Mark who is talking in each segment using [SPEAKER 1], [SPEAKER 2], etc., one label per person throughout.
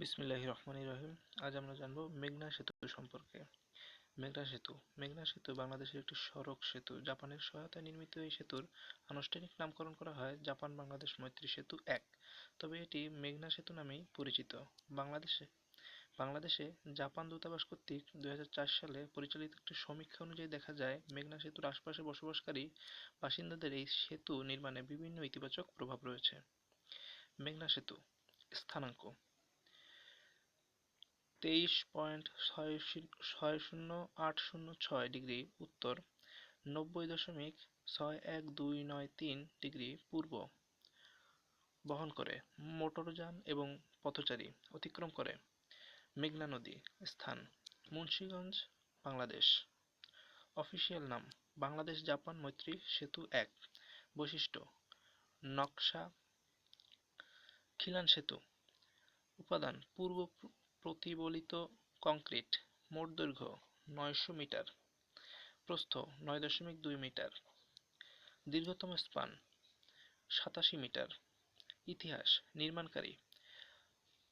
[SPEAKER 1] বিসমিল্লাহির রহমানির রহিম। আজ আমরা জানব মেঘনা সেতু সম্পর্কে। মেঘনা সেতু। মেঘনা সেতু বাংলাদেশের একটি সড়ক সেতু। জাপানের সহায়তায় নির্মিত এই সেতুর আনুষ্ঠানিক নামকরণ করা হয় জাপান বাংলাদেশ মৈত্রী সেতু এক। তবে এটি মেঘনা সেতু নামেই পরিচিত। বাংলাদেশে বাংলাদেশে জাপান দূতাবাস কর্তৃক দুই হাজার চার সালে পরিচালিত একটি সমীক্ষা অনুযায়ী দেখা যায়, মেঘনা সেতুর আশপাশে বসবাসকারী বাসিন্দাদের এই সেতু নির্মাণে বিভিন্ন ইতিবাচক প্রভাব রয়েছে। মেঘনা সেতু। স্থানাঙ্ক। তেইশ পয়েন্ট ছয় ছয় শূন্য আট শূন্য ছয় ডিগ্রি উত্তর, নব্বই দশমিক ছয় এক দুই নয় তিন ডিগ্রি পূর্ব। বহন করে মোটরযান এবং পথচারী অতিক্রম করে। মেঘনা নদী স্থান, মুন্সিগঞ্জ, বাংলাদেশ। অফিসিয়াল নাম, বাংলাদেশ জাপান মৈত্রী সেতু এক। বৈশিষ্ট্য, নকশা খিলান সেতু। উপাদান, পূর্ব প্রতিবলিত কংক্রিট, মোট দৈর্ঘ্য নয়শো মিটার, প্রস্থ নয় দশমিক দুই মিটার, দীর্ঘতম স্পান সাতাশি মিটার, ইতিহাস নির্মাণকারী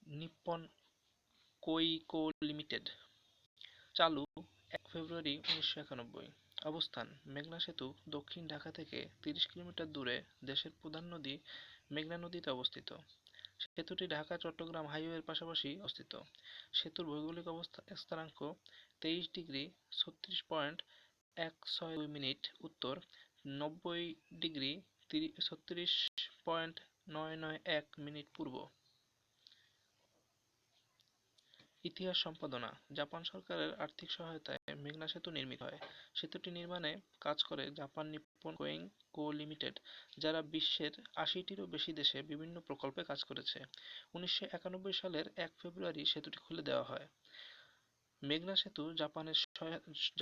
[SPEAKER 1] নিপ্পন কোইকো লিমিটেড, চালু এক ফেব্রুয়ারি উনিশশো একানব্বই, অবস্থান মেঘনা সেতু দক্ষিণ ঢাকা থেকে তিরিশ কিলোমিটার দূরে দেশের প্রধান নদী মেঘনা নদীতে অবস্থিত। সেতুটি ঢাকা, চট্টগ্রাম হাইওয়ের পাশাপাশি অবস্থিত। সেতুর ভৌগোলিক অবস্থা, স্থানাঙ্ক তেইশ ডিগ্রি, ছত্রিশ পয়েন্ট এক ছয় দুই মিনিট, উত্তর নব্বই ডিগ্রি ছত্রিশ পয়েন্ট নয় নয় এক মিনিট পূর্ব। ইতিহাস সম্পাদনা। জাপান সরকারের আর্থিক সহায়তায় মেঘনা সেতু নির্মিত হয়। সেতুটি নির্মাণে কাজ করে Japan Nippon Koei Co Limited, যারা বিশ্বের আশিটিরও বেশি দেশে বিভিন্ন প্রকল্পে কাজ করেছে। উনিশশো একানব্বই সালের এক ফেব্রুয়ারি সেতুটি খুলে দেওয়া হয়। মেঘনা সেতু জাপানের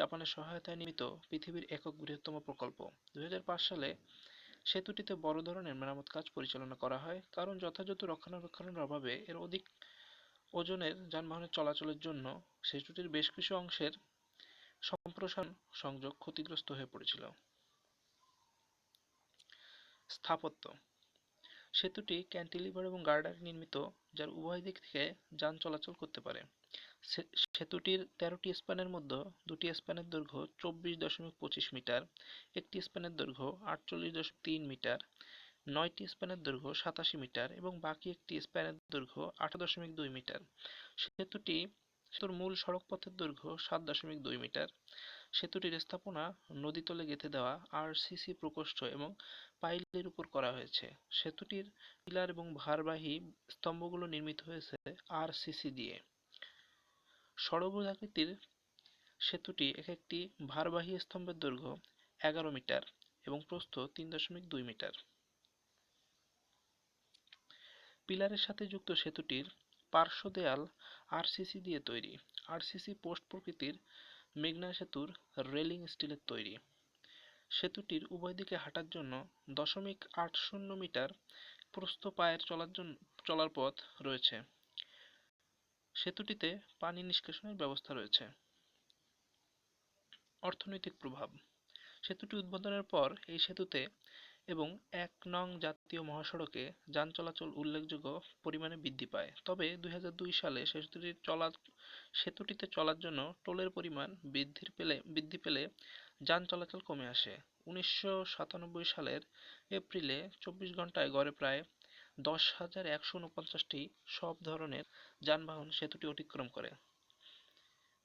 [SPEAKER 1] জাপানের সহায়তায় নির্মিত পৃথিবীর একক বৃহত্তম প্রকল্প। দুই হাজার পাঁচ সালে সেতুটিতে বড় ধরনের মেরামত কাজ পরিচালনা করা হয়, কারণ যথাযথ রক্ষণাবেক্ষণের অভাবে এর অধিক ওজনের যানবাহনের চলাচলের জন্য সেতুটির বেশ কিছু অংশের সম্প্রসারণ সংযোগ ক্ষতিগ্রস্ত হয়ে পড়েছিল। স্থাপত্য। সেতুটি ক্যান্টিলিভার এবং গার্ডার নির্মিত, যার উভয় দিক থেকে যান চলাচল করতে পারে। সেতুটির তেরোটি স্প্যানের মধ্যে দুটি স্প্যানের দৈর্ঘ্য চব্বিশ দশমিক পঁচিশ মিটার, একটি স্প্যানের দৈর্ঘ্য আটচল্লিশ দশমিক তিন মিটার নয়টি স্প্যানের দৈর্ঘ্য সাতাশি মিটার এবং বাকি একটি স্প্যানের দৈর্ঘ্য আট দশমিক দুই মিটার। সেতুটি সেতুর মূল সড়কপথের দৈর্ঘ্য সাত দশমিক দুই মিটার। সেতুটির স্থাপনা নদীতলে গেঁথে দেওয়া আরসিসি প্রকোষ্ঠ এবং পাইলের উপর করা হয়েছে। সেতুটির পিলার এবং ভারবাহী স্তম্ভগুলো নির্মিত হয়েছে আরসিসি দিয়ে। ষড়ভুজ আকৃতির সেতুটি এক একটি ভারবাহী স্তম্ভের দৈর্ঘ্য এগারো মিটার এবং প্রস্থ তিন দশমিক দুই মিটার। পিলারের সাথে যুক্ত সেতুটির পার্শ্ব দেয়াল আরসিসি দিয়ে তৈরি। আরসিসি পোস্ট প্রকৃতির মেঘনা সেতুর রেলিং স্টিলের তৈরি। সেতুটির উভয় দিকে হাঁটার জন্য দশমিক আট শূন্য মিটার প্রস্থ পায়ের চলার জন্য চলার পথ রয়েছে। সেতুটিতে পানি নিষ্কাশনের ব্যবস্থা রয়েছে। অর্থনৈতিক প্রভাব। সেতুটি উদ্বোধনের পর এই সেতুতে এবং এক নং জাতীয় মহাসড়কে যান চলাচল উল্লেখযোগ্য পরিমাণে বৃদ্ধি পায়। তবে দুই হাজার দুই সালে সেতুটির চলা, সেতুটিতে চলার জন্য টোলের পরিমাণ বৃদ্ধির পেলে, বৃদ্ধি পেলে যান চলাচল কমে আসে। উনিশশো সাতানব্বই সালের এপ্রিলে চব্বিশ ঘন্টায় গড়ে প্রায় দশ হাজার একশো উনপঞ্চাশটি সব ধরনের যানবাহন সেতুটি অতিক্রম করে।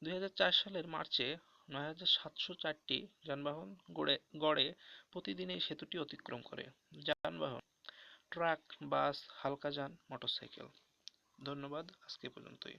[SPEAKER 1] দুই হাজার চার সালের মার্চে নয় হাজার সাতশো চারটি যানবাহন গড়ে গড়ে প্রতিদিন এই সেতুটি অতিক্রম করে। যানবাহন, ট্রাক, বাস, হালকা যান, মোটরসাইকেল। ধন্যবাদ, আজকে পর্যন্তই।